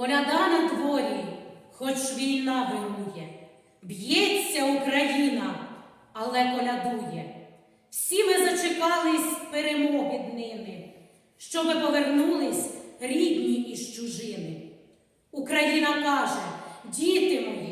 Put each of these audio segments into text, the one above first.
Коляда на дворі, хоч війна вирує, б'ється Україна, але колядує. Всі ми зачекались перемоги днини, щоби повернулись рідні із чужини. Україна каже: діти мої,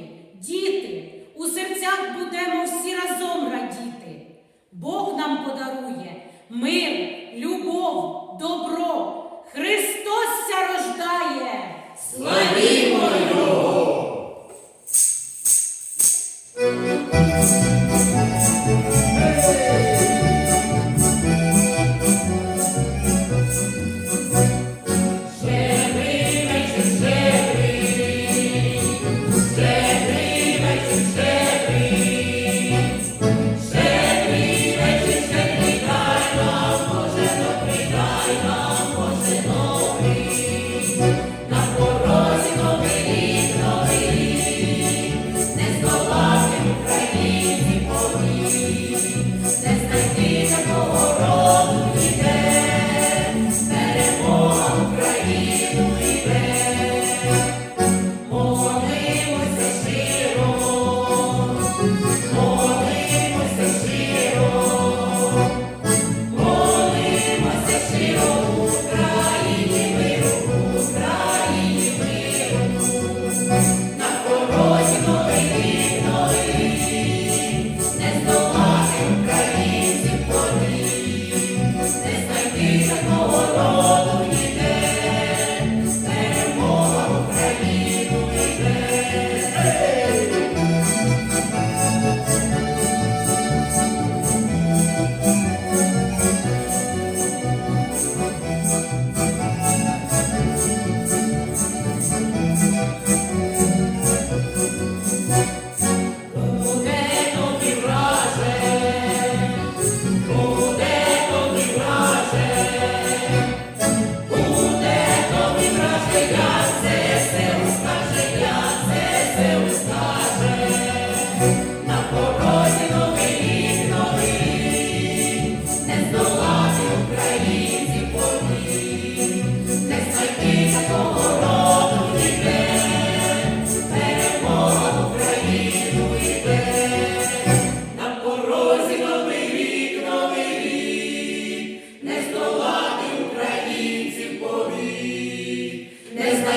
You.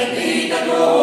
Bendita gloria.